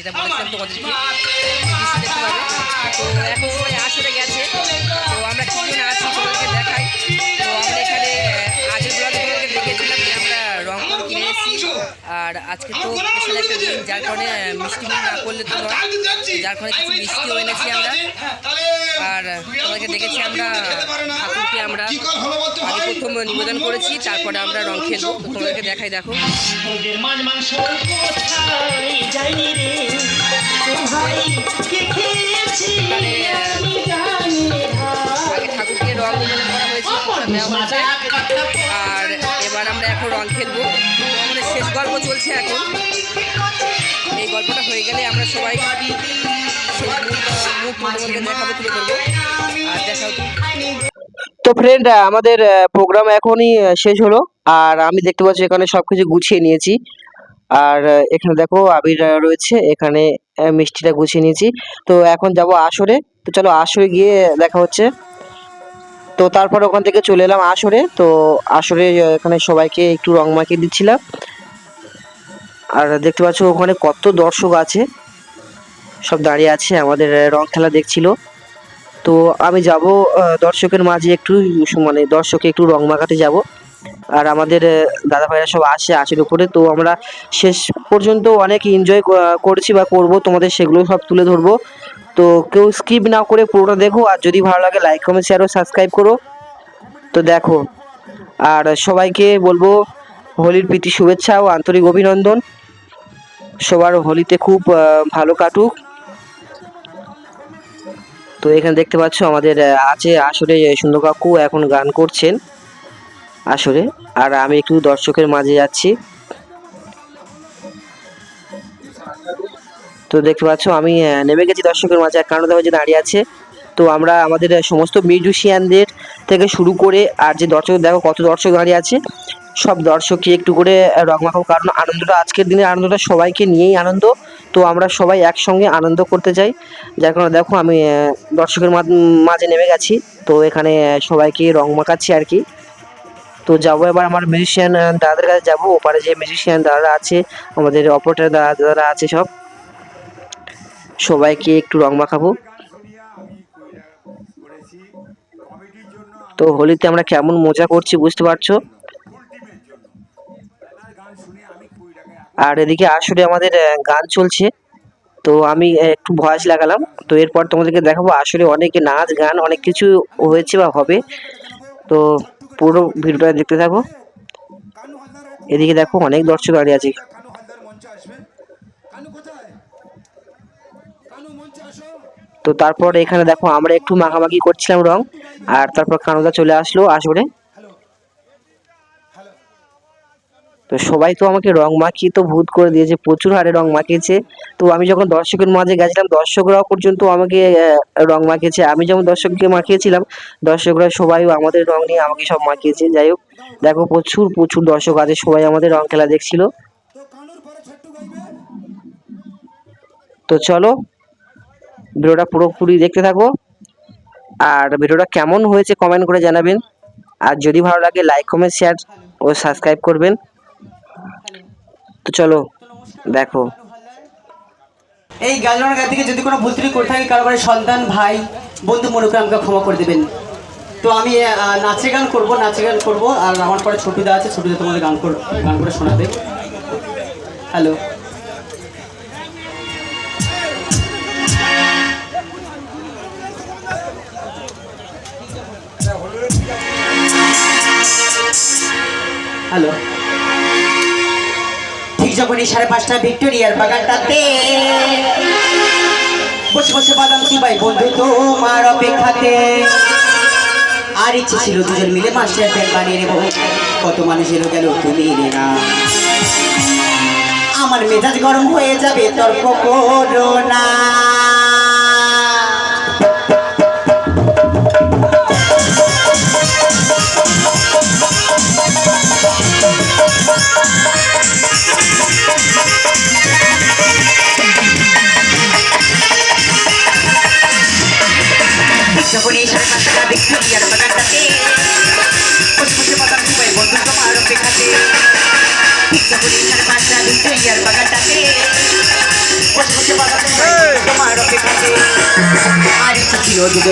যেটা বলেছিলাম তোমাদেরকে দেখতে পাবে তো এখন সবাই আসরে গেছে। তো আমরা কিছুদিন আছি তোমাদেরকে দেখাই। আর আজকে তো স্পেশাল একটা দিন যার কারণে মিষ্টি মুখ না করলে তো নয়। যার কারণে কিছু মিষ্টিও এনেছি আমরা। আর তোমাদেরকে দেখেছি আমরা ঠাকুরকে আমরা। আগে প্রথম নিবেদন করেছি তারপরে আমরা রং খেলব। তো তোমাদেরকে দেখাই দেখো। মাংস রে। ভাই কে খেয়েছি আমি জানি আগে ঠাকুরকে রং নিবেদন করা হয়েছে দেওয়া হয়েছে। আর এবার আমরা এখন রং খেলব। আমাদের শেষ গল্প চলছে এখন। এই গল্পটা হয়ে গেলে আমরা সবাই মুখ মুখ তোমাদেরকে দেখাবো তুলে ধরবো। আর দেখাও তো ফ্রেন্ড আমাদের প্রোগ্রাম এখনই শেষ হলো। আর আমি দেখতে পাচ্ছি এখানে সবকিছু গুছিয়ে নিয়েছি। আর এখানে দেখো আবির রয়েছে। এখানে মিষ্টিটা গুছিয়ে নিয়েছি। তো এখন যাব আসরে। তো চলো আসরে গিয়ে দেখা হচ্ছে। তো তারপর ওখান থেকে চলে এলাম আসরে। তো আসরে এখানে সবাইকে একটু রং মাখিয়ে দিচ্ছিলাম। আর দেখতে পাচ্ছ ওখানে কত দর্শক আছে। সব দাঁড়িয়ে আছে, আমাদের রং খেলা দেখছিল। তো আমি যাব দর্শকের মাঝে একটু মানে দর্শকে একটু রং মাখাতে যাব। আর আমাদের দাদা ভাইরা সব আসে আসের উপরে। তো আমরা শেষ পর্যন্ত অনেক এনজয় করছি বা করব। তোমাদের সেগুলো সব তুলে ধরবো। তো কেউ স্কিপ না করে পুরোটা দেখো। আর যদি ভালো লাগে লাইক কমেন্ট শেয়ার ও সাবস্ক্রাইব করো। তো দেখো, আর সবাইকে বলব, হোলির প্রীতি, শুভেচ্ছা ও আন্তরিক অভিনন্দন। সবার হোলিতে খুব ভালো কাটুক। তো এখানে দেখতে পাচ্ছ আমাদের আছে আসলে সুন্দর কাকু এখন গান করছেন। আসরে। আর আমি একটু দর্শকের মাঝে যাচ্ছি। তো দেখতে পাচ্ছ, আমি নেমে গেছি দর্শকের মাঝে। এক কারণ যে দাঁড়িয়ে আছে। তো আমরা আমাদের সমস্ত মিউজিশিয়ানদের থেকে শুরু করে, আর যে দর্শক, দেখো কত দর্শক দাঁড়িয়ে আছে। সব দর্শককে একটু করে রং মাখাবো কারণ আনন্দটা, আজকের দিনের আনন্দটা সবাইকে নিয়েই আনন্দ। তো আমরা সবাই একসঙ্গে আনন্দ করতে চাই। যার কারণে দেখো, আমি দর্শকের মাঝে নেমে গেছি। তো এখানে সবাইকে রং মাখাচ্ছি আর কি। তো যাব এবার আমার মিউজিশিয়ান দাদাদের কাছে যাব। ওপারে যে মিউজিশিয়ান দাদারা আছে, আমাদের অপারেটর দাদা দাদারা আছে সব। সবাইকে একটু রং মাখাবো। তো হোলিতে আমরা কেমন মজা করছি বুঝতে পারছ? আর এদিকে আসলে আমাদের গান চলছে। তো আমি একটু ভয়েস লাগালাম। তো এরপর তোমাদেরকে দেখাবো আসলে অনেক নাচ, গান অনেক কিছু হয়েছে বা হবে। তো পুরো ভিডিওটা দেখতে থাকো। এদিকে দেখো অনেক দর্শক দাঁড়িয়ে আছে। তো তারপর এখানে দেখো আমরা একটু মাখামাখি করছিলাম রং, আর তারপর কানুদা চলে আসলো আসরে হ্যালো হ্যালো তো সবাই তো আমাকে রং মাখিয়ে তো ভূত করে দিয়েছে, প্রচুর হারে রং মাখিয়েছে। তো আমি যখন দর্শকের মাঝে গেছিলাম, দর্শকরাও পর্যন্ত আমাকে রং মাখিয়েছে। আমি যেমন দর্শককে মাখিয়েছিলাম, দর্শকরা সবাই আমাদের রং নিয়ে আমাকে সব মাখিয়েছে। যাই হোক, দেখো প্রচুর প্রচুর দর্শক আছে, সবাই আমাদের রং খেলা দেখছিল। তো চলো, ভিডিওটা পুরোপুরি দেখতে থাকো। আর ভিডিওটা কেমন হয়েছে কমেন্ট করে জানাবেন। আর যদি ভালো লাগে লাইক কমেন্ট শেয়ার ও সাবস্ক্রাইব করবেন। তো চলো, দেখো। এই গাজনের গা থেকে যদি কোনো ভুল ত্রুটি করে থাকি, কারও সন্তান, ভাই, বন্ধু, মনে করে আমাকে ক্ষমা করে দেবেন। তো আমি নাচে গান করব নাচে গান করব, আর আমার পরে ছবিদা আছে ছবিদা তোমাদের গান কর, গান করে শোনাবে। হ্যালো হ্যালো ঠিক যখনই সাড়ে পাঁচটা ভিক্টোরিয়ার বাগানটাতে বসে বসে বাদাম চিবাই বন্ধু, তোমার অপেক্ষাতে। আর ইচ্ছে ছিল দুজন মিলে মাস্টার প্যান বানিয়ে নেব। কত মানুষ এলো গেল, তুমি এলে না। আমার মেজাজ গরম হয়ে যাবে, তর্ক করো না। যখনই সাড়ে পাঁচটা দেখি আর বাগানটাতে খুশখুশি বাদাম খুবই বন্ধু তোমার অপেক্ষাতে ঠিক যখনই সাড়ে পাঁচটা দেখি আর বাগানটাতে খুশখুশি বাদাম তোমার অপেক্ষাতে আর ইচ্ছে ছিল দুটো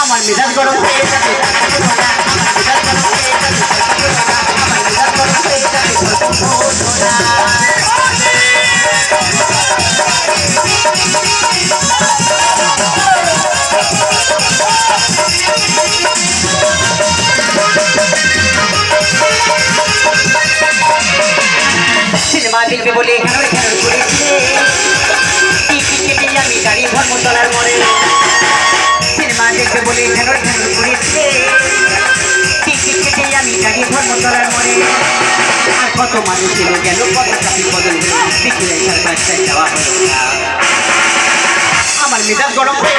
আমার মেজাজ গরম হয়ে যাবে আমার মেজাজ গরম হয়ে যাবে আমার মেজাজ গরম হয়ে যাবে সিনেমা দেখবে বলে এখানে এখানে ঘুরেছে টিকিট কেটে আমি গাড়ি ধর্মতলার মোড়ে মানুষ এলো গেল কত ট্রাফিক বদল যাওয়া হলো। আমার মেজাজ গরম হয়ে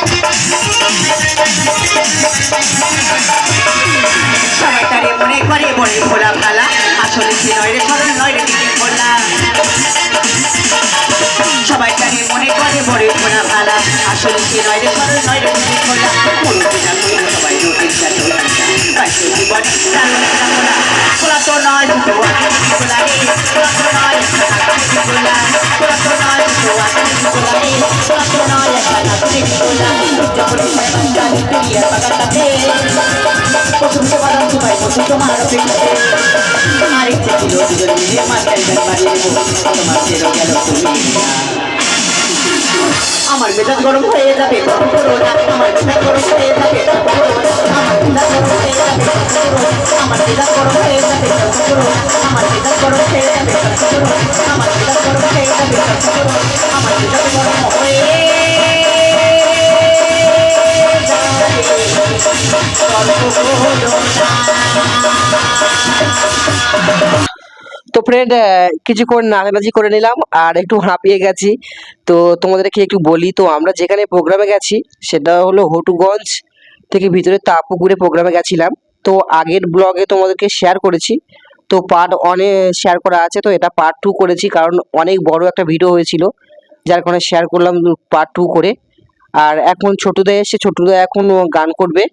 সবাই তারে মনে করে বলে ভোলা ভালা। আসলে সে নয় রে সরল নয় রে দিদি ভোলা। সবাই তারে মনে করে বলে ভোলা ভালা। আসলে সে নয় রে সরল নয় রে দিদি ভোলা। মনে পিতা কইল সবাই নোটিস কাটো পাইছো জীবন দারুণ একটা ভোলা ভোলা তো নয় তো আমি ভোলা রে ভোলা তো নয় ভোলা ভোলা তো নয় তো আমি ভোলা রে ভোলা তো নয় একটা ভোলা যখন জানি তুই পাকাটাতে পছন্দ করার সময় বসে তোমার অপেক্ষাতে আমার ইচ্ছে ছিল দুজন মিলে মাঝখানে বাড়িয়ে দেবো তোমার ছেড়ে গেল তুমি আমার মেজাজ গরম হয়ে যাবে আমার মেজাজ গরম হয়ে যাবে। আমার মেজাজ গরম হয়ে যাবে। আমার মেজাজ গরম হয়ে যাবে। আমার মেজাজ গরম হয়ে যাবে। আমার মেজাজ গরম হয়ে যাবে। আমার মেজাজ গরম হয়ে তো ফ্রেন্ড কিছুক্ষণ নাচানাচি করে নিলাম আর একটু হাঁপিয়ে গেছি। তো তোমাদেরকে একটু বলি, তো আমরা যেখানে প্রোগ্রামে গেছি, সেটা হলো হটুগঞ্জ থেকে ভিতরে তাপুকুরে প্রোগ্রামে গেছিলাম। তো আগের ব্লগে তোমাদেরকে শেয়ার করেছি। তো পার্ট ওয়ানে শেয়ার করা আছে, তো এটা পার্ট টু করেছি, কারণ অনেক বড় একটা ভিডিও হয়েছিল, যার কারণে শেয়ার করলাম পার্ট টু করে। আর এখন ছোটুদা এসে ছোটুদা এখন গান করবে।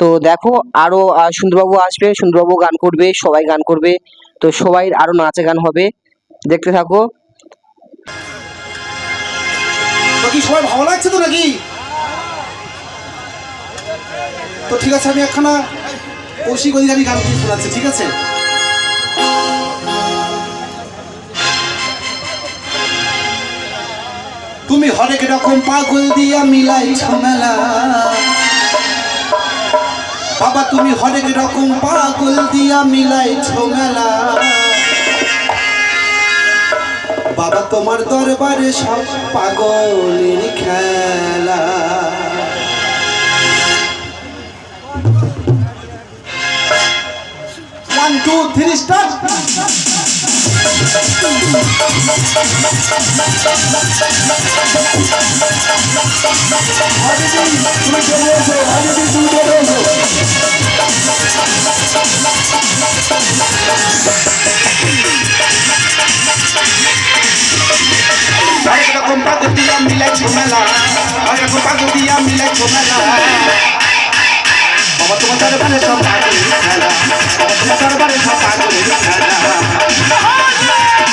তো দেখো আরও সুন্দরবাবু আসবে, সুন্দরবাবু গান করবে, সবাই গান করবে। তো সবাই আরও নাচে গান হবে। দেখতে থাকো। কি সবাই ভালো লাগছে তো নাকি? তো ঠিক আছে, আমি একখানা কৌশিক অধিকারী গান শোনাচ্ছি, ঠিক আছে? তুমি হরেক রকম পাগল দিয়া মিলাই ঝামেলা। বাবা, তুমি হরেক রকম পাগল দিয়া মিলাই ঝামেলা বাবা, তোমার দরবারে সব পাগলের খেলা। ওয়ান টু থ্রি স্টার্ট তুমি চলে এসো আদিতি তুমি চলে এসো হরেক রকম পাগল দিয়া মিলাই ঝামেলা হরেক রকম পাগল দিয়া মিলাই ঝামেলা। বাবা, তোমার দরবারে সব পাগলের খেলা, বাবা, তোমার দরবারে সব পাগলের খেলা।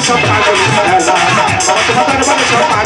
সব পাগল খেলা দরবারে সব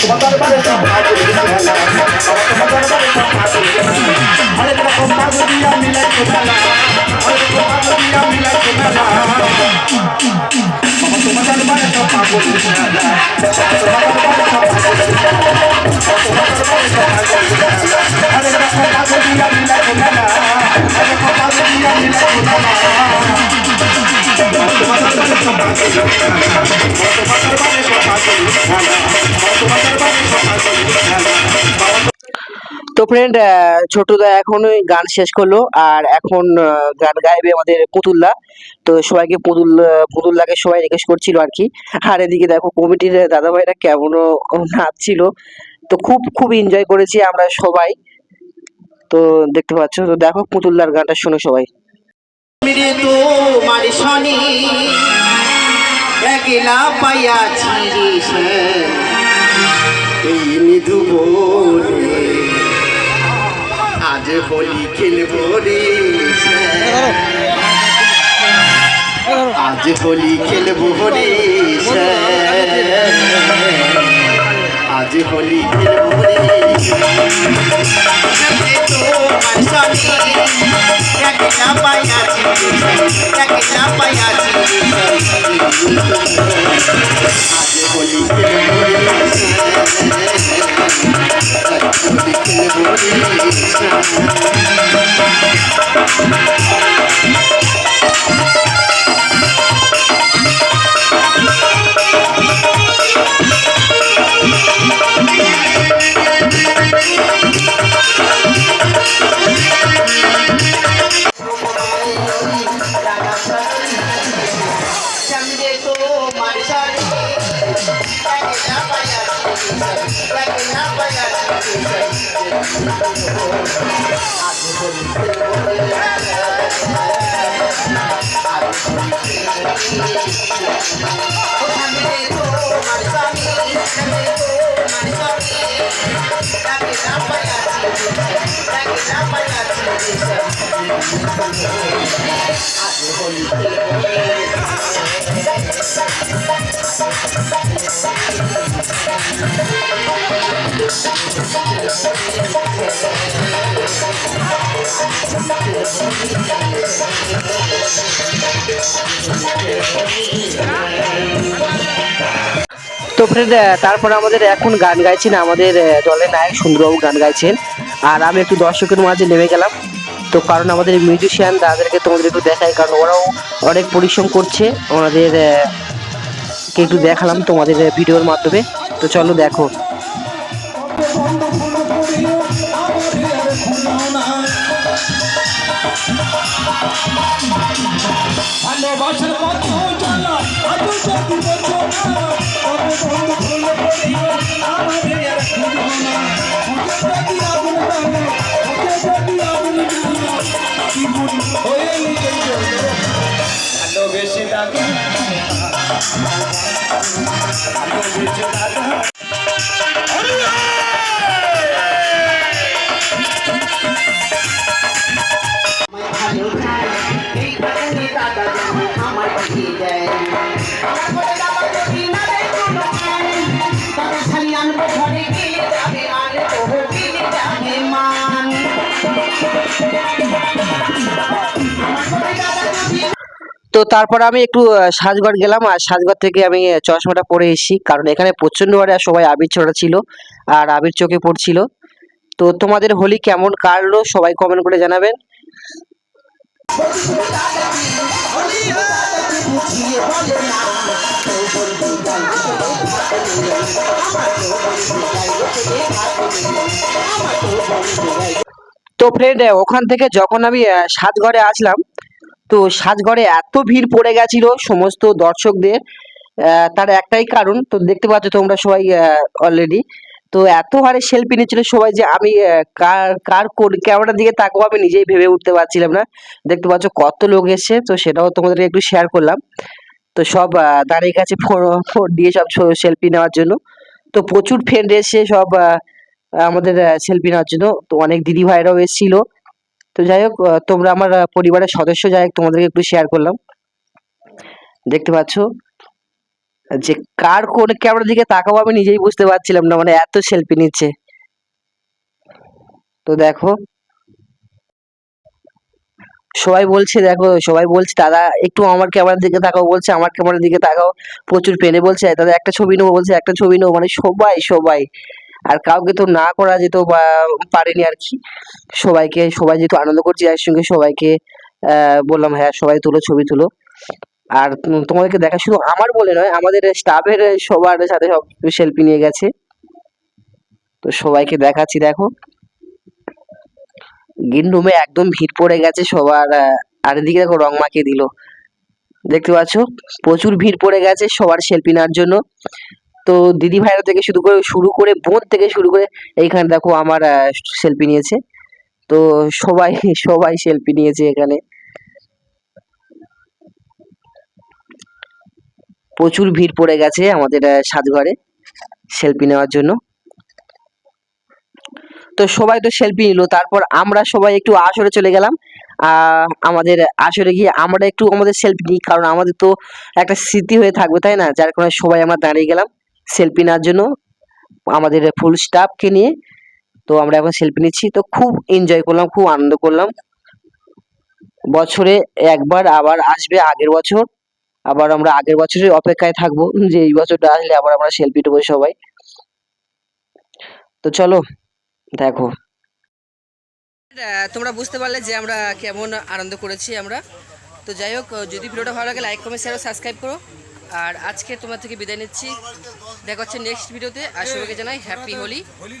তোমার দরবারে সব পাগল খেলা তোমার দরবারে সব পাগল খেলা অনেক রকম পাগল দিয়া মিলাই খেলা অনেক রকম পাগল দিয়া মিলাই খেলা তোমার দরবারে সব পাগল তোমার দরবারে সব পাগল তোমার দরবারে সব পাগল অনেক রকম পাগল দিয়া মিলাই খেলা অনেক রকম পাগল দিয়া মিলাই খেলা বাবা তোমার দরবারে সব পাগল তোমার দরবারে সব পাগল তোমার দরবারে সব পাগল তো ফ্রেন্ড ছোটদা এখন ওই গান শেষ করল আর এখন গান গাইবে আমাদের পুতুল্লা। তো সবাইকে পুতুল, পুতুল্লাকে সবাই রিকোয়েস্ট করছিল আর কি। আর এদিকে দেখো কমিটির দাদা ভাইরা কেমনও নাচছিল। তো খুব খুব এনজয় করেছি আমরা সবাই। তো দেখতে পাচ্ছ, তো দেখো পুতুল্লার গানটা শোনো সবাই। একলা হোলি খেলব রে। আজ হোলি খেলব রে সে। আজ হোলি খেলব তো ফ্রেন্ড তারপর আমাদের এখন গান গাইছেন আমাদের দলের নায়ক সুন্দরবাবু গান গাইছেন। আর আমি একটু দর্শকের মাঝে নেমে গেলাম। তো কারণ আমাদের মিউজিশিয়ান দাদাদেরকে তোমাদের একটু দেখাই, কারণ ওরাও অনেক পরিশ্রম করছে। ওনাদের কে একটু দেখালাম তোমাদের ভিডিওর মাধ্যমে। তো চলো দেখো। হয়ে ভালোবেসে লাগে ভালোবেসে দাদা আমার দিয়ে দেয় তো তারপর আমি একটু সাজগড় গেলাম আর সাজগড় থেকে আমি চশমাটা পরে এসেছি। কারণ এখানে প্রচণ্ড হারে সবাই আবির ছোড়া ছিল আর আবির চোখে পড়ছিল। তো তোমাদের হোলি কেমন কাটলো সবাই কমেন্ট করে জানাবেন। তো ফ্রেন্ড ওখান থেকে যখন আমি সাতঘরে আসলাম তো সাজঘরে এত ভিড় পড়ে গেছিল সমস্ত দর্শকদের তার একটাই কারণ, তো দেখতে পাচ্ছ তোমরা সবাই অলরেডি তো এত হারে সেলফি নিচ্ছিল সবাই যে আমি কার কার ক্যামেরার দিকে তাকবো আমি নিজেই ভেবে উঠতে পারছিলাম না। দেখতে পাচ্ছ কত লোক এসছে, তো সেটাও তোমাদের একটু শেয়ার করলাম। তো সব দাঁড়িয়ে গেছে ফোন ফোন দিয়ে সব সেলফি নেওয়ার জন্য। তো প্রচুর ফ্রেন্ড এসে সব আমাদের সেলফি নেওয়ার জন্য। তো অনেক দিদি ভাইরাও এসেছিল। তো যাই হোক তোমরা আমার পরিবারের সদস্য যাই হোক, তোমাদেরকে একটু শেয়ার করলাম। দেখতে পাচ্ছ? যে কার কোন ক্যামেরার দিকে তাকাবো আমি নিজেই বুঝতে পারছিলাম না মানে এত সেলফি নিচ্ছে। তো দেখো। সবাই বলছে, দেখো, সবাই বলছে, দাদা, একটু আমার ক্যামেরার দিকে তাকাও, বলছে, আমার ক্যামেরার দিকে তাকাও। প্রচুর পেনে বলছে, দাদা, একটা ছবি নেব, বলছে, একটা ছবি নেব। মানে সবাই সবাই। আর কাউকে তো না করা যেত বা, পারেনি আর কি। সবাইকে, সবাই যেহেতু আনন্দ করছি একসঙ্গে সবাইকে বললাম হ্যাঁ সবাই তুলো, ছবি তুলো। আর তোমাদেরকে দেখা শুধু আমার বলে নয়, আমাদের স্টাফের সবার সাথে সব সেলফি নিয়ে গেছে। তো সবাইকে দেখাচ্ছি, দেখো। গ্রিন রুমে একদম ভিড় পড়ে গেছে সবার আর এদিকে দেখো রং মাখিয়ে দিল। দেখতে পাচ্ছ? প্রচুর ভিড় পড়ে গেছে সবার সেলফি নেওয়ার জন্য। তো দিদি ভাইরা থেকে শুরু করে শুরু করে বোন থেকে শুরু করে এইখানে দেখো আমার সেলফি নিয়েছে। তো সবাই সবাই সেলফি নিয়েছে এখানে। প্রচুর ভিড় পড়ে গেছে আমাদের সাজঘরে সেলফি নেওয়ার জন্য। তো সবাই তো সেলফি নিল, তারপর আমরা সবাই একটু আসরে চলে গেলাম। আমাদের আসরে গিয়ে আমরা একটু আমাদের সেলফি নিই, কারণ আমাদের তো একটা স্মৃতি হয়ে থাকবে, তাই না? যার কারণে সবাই আমরা দাঁড়িয়ে গেলাম। সেলফি নেওয়ার জন্য আমাদের ফুল স্টাফকে নিয়ে। তো আমরা এখন সেলফি নিচ্ছি। তো খুব এনজয় করলাম, খুব আনন্দ করলাম। বছরে একবার আবার আসবে আগের বছর। আবার আমরা আগের বছরের অপেক্ষায় থাকব যে এই বছরটা আসলে আবার আমরা সেলফি নেব সবাই। তো চলো, দেখো। তোমরা বুঝতে পারলে যে আমরা কেমন আনন্দ করেছি আমরা। তো যাই হোক, যদি ভিডিওটা ভালো লাগে লাইক কমেন্ট শেয়ার সাবস্ক্রাইব করো। আর আজকে তোমার থেকে বিদায় নিচ্ছি। দেখা হচ্ছে নেক্সট ভিডিওতে। আর সবাইকে জানাই হ্যাপি হোলি হোলি